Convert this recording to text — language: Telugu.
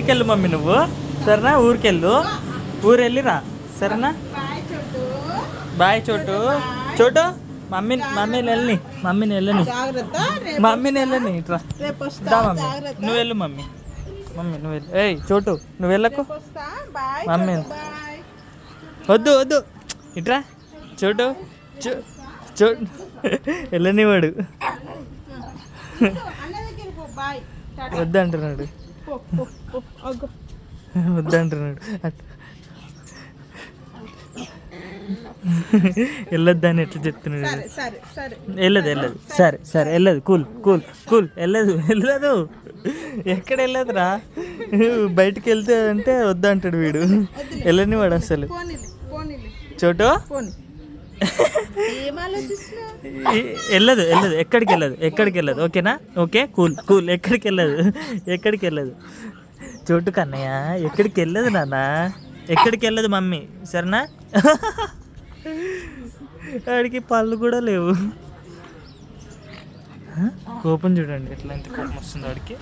బయటికి వెళ్ళు మమ్మీ నువ్వు. సరేనా? ఊరికెళ్ళు. ఊరు వెళ్ళిరా సరేనా? బాయ్ చోటు. చోటు. మమ్మీ మమ్మీని వెళ్ళని మమ్మీని వెళ్ళని మమ్మీని వెళ్ళని ఇట్రా. దా మమ్మీ. నువ్వు వెళ్ళు మమ్మీ. మమ్మీ నువ్వు వెళ్ళు. ఏయ్ చోటు. నువ్వు వెళ్ళకు. మమ్మీ. వద్దు వద్దు. ఇట్రా. చోటు. చో వెళ్ళనివాడు. వద్దు అంటున్నాడు పో పో పో అగ్గో వద్దు అంటున్నాడు అట్- వెళ్ళొద్దని ఎట్లా చెప్తున్నాడు వెళ్ళదు వెళ్ళదు. సరే సరే వెళ్ళదు. Cool cool cool. వెళ్ళదు వెళ్ళదు. ఎక్కడ వెళ్ళదురా? బయటికి వెళ్తే అంటే వద్దంటాడు వీడు. వెళ్ళని వాడు అసలు. చోటు? వెళ్ళదు వెళ్ళదు. ఎక్కడికి వెళ్ళదు? ఎక్కడికి వెళ్ళదు? ఓకేనా? Okay cool cool. ఎక్కడికి వెళ్ళదు? ఎక్కడికి వెళ్ళదు? చోటు కన్నయ్య. ఎక్కడికి వెళ్ళదు నాన్న? ఎక్కడికి వెళ్ళదు మమ్మీ? సరేనా? ఆడికి పళ్ళు కూడా లేవు. కోపం చూడండి ఎట్లా ఎంత కోపం వస్తుంది ఆడికి.